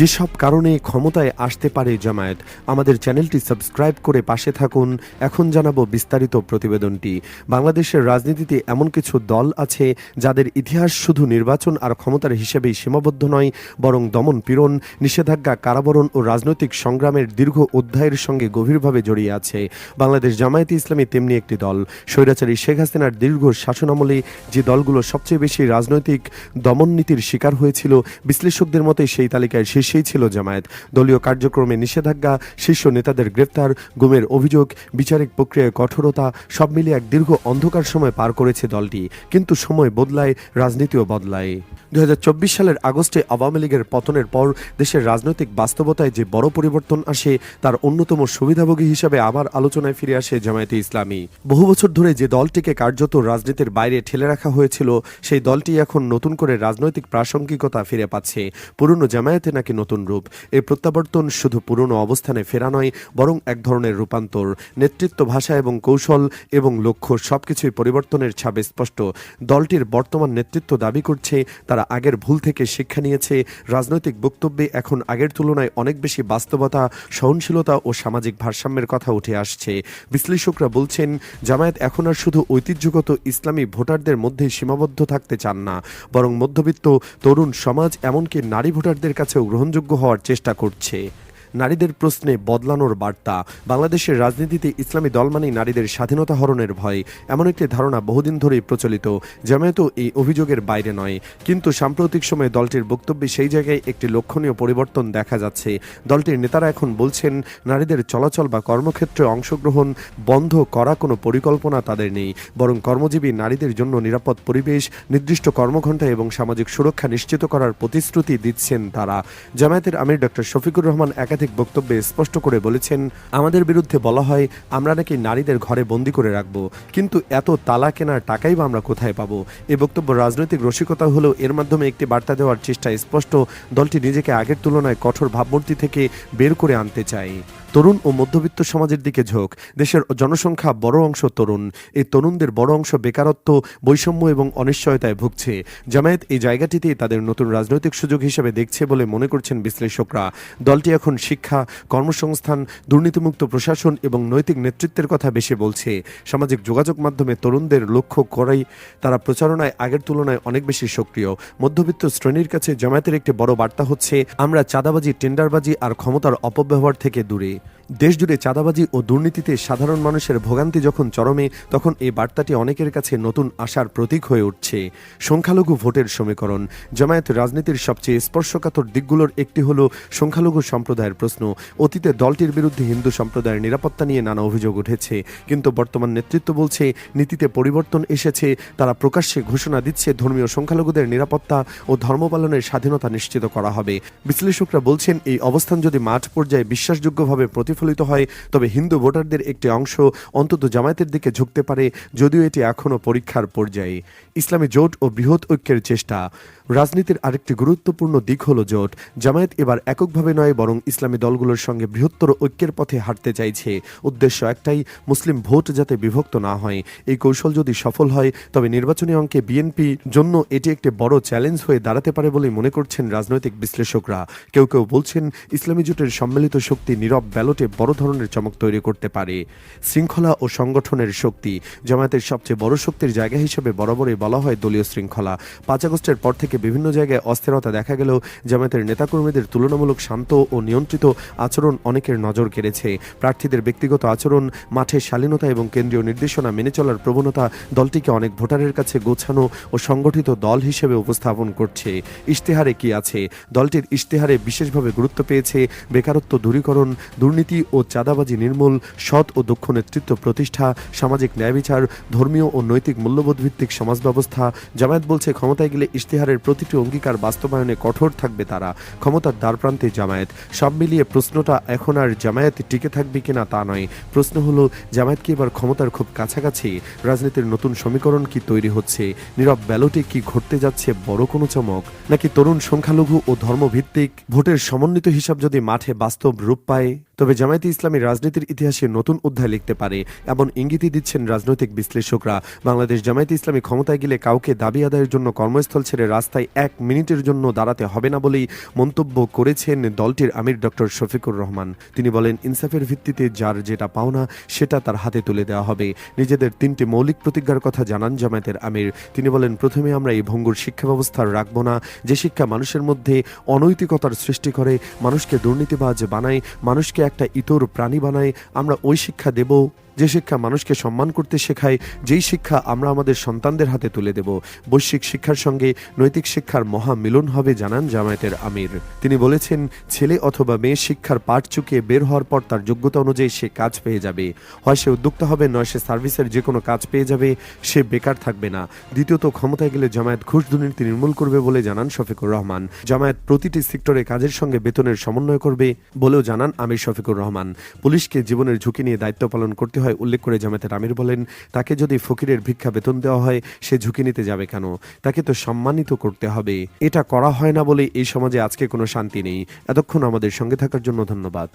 যেসব কারণে ক্ষমতায় আসতে পারে জামায়াত, আমাদের চ্যানেলটি সাবস্ক্রাইব করে পাশে থাকুন। এখন জানাব বিস্তারিত প্রতিবেদনটি। বাংলাদেশের রাজনীতিতে এমন কিছু দল আছে যাদের ইতিহাস শুধু নির্বাচন আর ক্ষমতার হিসেবেই সীমাবদ্ধ নয়, বরং দমন পীড়ন, নিষেধাজ্ঞা, কারাবরণ ও রাজনৈতিক সংগ্রামের দীর্ঘ অধ্যায়ের সঙ্গে গভীরভাবে জড়িয়ে আছে। বাংলাদেশ জামায়াতে ইসলামী তেমনি একটি দল। স্বৈরাচারী শেখ হাসিনার দীর্ঘ শাসনামলে যে দলগুলো সবচেয়ে বেশি রাজনৈতিক দমন নীতির শিকার হয়েছিল, বিশ্লেষকদের মতে সেই তালিকায় শীর্ষেই ছিল জামায়াত। দলীয় কার্যক্রমে নিষেধাজ্ঞা, শীর্ষ নেতাদের গ্রেফতার গুমের অভিযোগ, বিচারিক প্রক্রিয়ায় কঠোরতা, সব মিলিয়ে এক দীর্ঘ অন্ধকার সময় পার করেছে দলটি। কিন্তু সময় বদলায়, রাজনীতিও বদলায়। দু সালের আগস্টে আওয়ামী লীগের পতনের পর দেশের রাজনৈতিক বাস্তবতায় যে বড় পরিবর্তন আসে, তার অন্যতম সুবিধাভোগী হিসেবে আবার আলোচনায় ফিরে আসে জামায়াতে ইসলামী। বহু বছর ধরে যে দলটিকে কার্যত রাজনীতির বাইরে ঠেলে রাখা হয়েছিল, সেই দলটি এখন নতুন করে রাজনৈতিক প্রাসঙ্গিকতা ফিরে পাচ্ছে। পুরনো জামায়াতে নাকি নতুন রূপ। এই প্রত্যাবর্তন শুধু পুরনো অবস্থানে ফেরা নয়, বরং এক ধরনের রূপান্তর। নেতৃত্ব, ভাষা এবং কৌশল এবং লক্ষ্য সবকিছুই পরিবর্তনের ছাপে স্পষ্ট। দলটির বর্তমান নেতৃত্ব দাবি করছে, তারা আগের ভুল থেকে শিক্ষা নিয়েছে। রাজনৈতিক বক্তব্যে এখন আগের তুলনায় অনেক বেশি বাস্তবতা, সহনশীলতা ও সামাজিক ভারসাম্যের কথা উঠে আসছে। বিশ্লেষকরা বলছেন, জামায়াত এখন আর শুধু ঐতিহ্যগত ইসলামী ভোটারদের মধ্যে সীমাবদ্ধ থাকতে চান না, বরং মধ্যবিত্ত, তরুণ সমাজ, এমনকি নারী ভোটারদের কাছেও গ্রহণযোগ্য হওয়ার চেষ্টা করছে। নারীদের প্রশ্নে বদলানোর বার্তা। বাংলাদেশের রাজনীতিতে ইসলামী দল মানেই নারীদের স্বাধীনতা হরণের ভয়, এমন একটি ধারণা বহুদিন ধরেই প্রচলিত। জামায়াতও এই অভিযোগের বাইরে নয়। কিন্তু সাম্প্রতিক সময়ে দলটির বক্তব্যে সেই জায়গায় একটি লক্ষণীয় পরিবর্তন দেখা যাচ্ছে। দলটির নেতারা এখন বলছেন, নারীদের চলাচল বা কর্মক্ষেত্রে অংশগ্রহণ বন্ধ করা কোনো পরিকল্পনা তাদের নেই। বরং কর্মজীবী নারীদের জন্য নিরাপদ পরিবেশ, নির্দিষ্ট কর্মঘণ্টা এবং সামাজিক সুরক্ষা নিশ্চিত করার প্রতিশ্রুতি দিচ্ছেন তারা। জামায়াতের আমির ডক্টর শফিকুর রহমান একাধিক বক্তব্যে স্পষ্ট করে বলেছেন, আমাদের বিরুদ্ধে বলা হয়, আমরা নাকি নারীদের ঘরে বন্দি করে রাখব। কিন্তু এত তালা কেনার টাকাই বা আমরা কোথায় পাবো? এই বক্তব্য রাজনৈতিক রসিকতা হলেও এর মাধ্যমে একটি বার্তা দেওয়ার চেষ্টা স্পষ্ট, দলটি নিজেকে আগের তুলনায় কঠোর ভাবমূর্তি থেকে বের করে আনতে চায়। তরুণ ও মধ্যবিত্ত সমাজের দিকে ঝোঁক। দেশের জনসংখ্যা বড় অংশ তরুণ। এই তরুণদের বড় অংশ বেকারত্ব, বৈষম্য এবং অনিশ্চয়তায় ভুগছে। জামায়াত এই জায়গাটিতেই তাদের নতুন রাজনৈতিক সুযোগ হিসেবে দেখছে বলে মনে করছেন বিশ্লেষকরা। দলটি এখন শিক্ষা, কর্মসংস্থান, দুর্নীতিমুক্ত প্রশাসন এবং নৈতিক নেতৃত্বের কথা বেশি বলছে। সামাজিক যোগাযোগ মাধ্যমে তরুণদের লক্ষ্য করাই তারা প্রচারণায় আগের তুলনায় অনেক বেশি সক্রিয়। মধ্যবিত্ত শ্রেণির কাছে জামায়াতের একটি বড় বার্তা হচ্ছে, আমরা চাঁদাবাজি, টেন্ডারবাজি আর ক্ষমতার অপব্যবহার থেকে দূরে। দেশজুড়ে চাঁদাবাজি ও দুর্নীতিতে সাধারণ মানুষের ভোগান্তি যখন চরমে, তখন এই বার্তাটি অনেকের কাছে নতুন আশার প্রতীক হয়ে উঠছে। সংখ্যালঘু ভোটের সমীকরণ। জামায়াত রাজনীতির সবচেয়ে স্পর্শকাতর দিকগুলোর একটি হল সংখ্যালঘু সম্প্রদায়ের প্রশ্ন। অতীতে দলটির বিরুদ্ধে হিন্দু সম্প্রদায়ের নিরাপত্তা নিয়ে নানা অভিযোগ উঠেছে। কিন্তু বর্তমান নেতৃত্ব বলছে, নীতিতে পরিবর্তন এসেছে, তারা প্রকাশ্যে ঘোষণা দিচ্ছে ধর্মীয় সংখ্যালঘুদের নিরাপত্তা ও ধর্ম পালনের স্বাধীনতা নিশ্চিত করা হবে। বিশ্লেষকরা বলছেন, এই অবস্থান যদি মাঠ পর্যায়ে বিশ্বাসযোগ্যভাবে প্রতিফলিত হয়, তবে হিন্দু ভোটারদের একটি অংশ অন্তত জামায়াতের দিকে ঝুঁকতে পারে, যদিও এটি এখনও পরীক্ষার পর্যায়ে। ইসলামী জোট ও বৃহৎ ঐক্যের চেষ্টা। রাজনীতির আরেকটি গুরুত্বপূর্ণ দিক হল জোট। জামায়াত এবার এককভাবে নয়, বরং ইসলামী দলগুলোর সঙ্গে বৃহত্তর ঐক্যের পথে হাঁটতে চাইছে। উদ্দেশ্য একটাই, মুসলিম ভোট যাতে বিভক্ত না হয়। এই কৌশল যদি সফল হয়, তবে নির্বাচনী অঙ্কে বিএনপি জন্য এটি একটি বড় চ্যালেঞ্জ হয়ে দাঁড়াতে পারে বলে মনে করছেন রাজনৈতিক বিশ্লেষকরা। কেউ কেউ বলছেন, ইসলামী জোটের সম্মিলিত শক্তি নীরব ব্যালটে বড় ধরনের চমক তৈরি করতে পারে। শৃঙ্খলা ও সংগঠনের শক্তি। জামায়াতের সবচেয়ে বড় শক্তির জায়গা হিসেবে বরাবরই বলা হয় দলীয় শৃঙ্খলা। পাঁচ আগস্টের পর থেকে বিভিন্ন জায়গায় অস্থিরতা দেখা গেলেও জামায়াতের নেতাকর্মীদের তুলনামূলক শান্ত ও নিয়ন্ত্রিত আচরণ অনেকের নজর কেড়েছে। প্রার্থীদের ব্যক্তিগত আচরণ, মাঠে শালীনতা এবং কেন্দ্রীয় নির্দেশনা মেনে চলার প্রবণতা দলটিকে অনেক ভোটারের কাছে গোছানো ও সংগঠিত দল হিসেবে উপস্থাপন করছে। ইশতেহারে কি আছে? দলটির ইশতেহারে বিশেষভাবে গুরুত্ব পেয়েছে বেকারত্ব দূরীকরণ, দুর্নীতি ও চাঁদাবাজি নির্মূল সৎ ও দক্ষ নেতৃত্ব প্রতিষ্ঠা, সামাজিক ন্যায় বিচার, ধর্মীয় ও নৈতিক মূল্যবোধ ভিত্তিক সমাজ ব্যবস্থা জামায়াত বলছে, ক্ষমতায় গেলে ইশতেহারের প্রতিটি অঙ্গীকার বাস্তবায়নে কঠোর থাকবে তারা। ক্ষমতার দ্বারপ্রান্তে জামায়াত। সব মিলিয়ে প্রশ্নটা এখন আর জামায়াত টিকে থাকবে কিনা তা নয়। প্রশ্ন হলো, জামায়াত কি এবার ক্ষমতার খুব কাছাকাছি? রাজনীতির নতুন সমীকরণ কি তৈরি হচ্ছে? নীরব ব্যালটে কি ঘটতে যাচ্ছে বড় কোনো চমক? নাকি তরুণ সংখ্যালঘু ও ধর্মভিত্তিক ভোটের সমন্বিত হিসাব যদি মাঠে বাস্তব রূপ পায়? তবে জামায়াতে ইসলামী রাজনীতির ইতিহাসে নতুন অধ্যায় লিখতে পারে, এমন ইঙ্গিতই দিচ্ছেন রাজনৈতিক বিশ্লেষকরা। বাংলাদেশ জামায়াতে ইসলামী ক্ষমতায় গেলে কাউকে দাবি আদায়ের জন্য কর্মস্থল ছেড়ে রাস্তায় এক মিনিটের জন্য দাঁড়াতে হবে না বলেই মন্তব্য করেছেন দলটির আমির ডক্টর শফিকুর রহমান। তিনি বলেন, ইনসাফের ভিত্তিতে যার যেটা পাওনা, সেটা তার হাতে তুলে দেওয়া হবে। নিজেদের তিনটি মৌলিক প্রতিজ্ঞার কথা জানান জামায়াতের আমির। তিনি বলেন, প্রথমে আমরা এই ভঙ্গুর শিক্ষা ব্যবস্থা রাখব না। যে শিক্ষা মানুষের মধ্যে অনৈতিকতার সৃষ্টি করে, মানুষকে দুর্নীতিবাজ বানায়, মানুষকে একটা ইতর প্রাণী বানায় আমরা ওই শিক্ষা দেব। যে শিক্ষা মানুষকে সম্মান করতে শেখায়, যেই শিক্ষা আমরা আমাদের সন্তানদের হাতে তুলে দেব। বৈশ্বিক শিক্ষার সঙ্গে নৈতিক শিক্ষার মহা মিলন হবে, জানান জামায়াতের আমির। তিনি বলেছেন, ছেলে অথবা মেয়ে শিক্ষার পাঠ চুকিয়ে বের হওয়ার পর তার যোগ্যতা অনুযায়ী সে কাজ পেয়ে যাবে। হয় সে উদ্যোক্তা হবে, নয় সে সার্ভিসের যে কোনো কাজ পেয়ে যাবে, সে বেকার থাকবে না। দ্বিতীয়ত, ক্ষমতায় গেলে জামায়াত ঘুষ দুর্নীতি নির্মূল করবে বলে জানান শফিকুর রহমান। জামায়াত প্রতিটি সেক্টরে কাজের সঙ্গে বেতনের সমন্বয় করবে বলেও জানান আমির শফিকুর রহমান। পুলিশকে জীবনের ঝুঁকি নিয়ে দায়িত্ব পালন করতে হয় উল্লেখ করে জামায়াতের আমির বলেন, তাকে যদি ফকিরের ভিক্ষা বেতন দেওয়া হয়, সে ঝুঁকি নিতে যাবে কেন? তাকে তো সম্মানিত করতে হবে। এটা করা হয় না বলে এই সমাজে আজকে কোনো শান্তি নেই। এতক্ষণ আমাদের সঙ্গে থাকার জন্য ধন্যবাদ।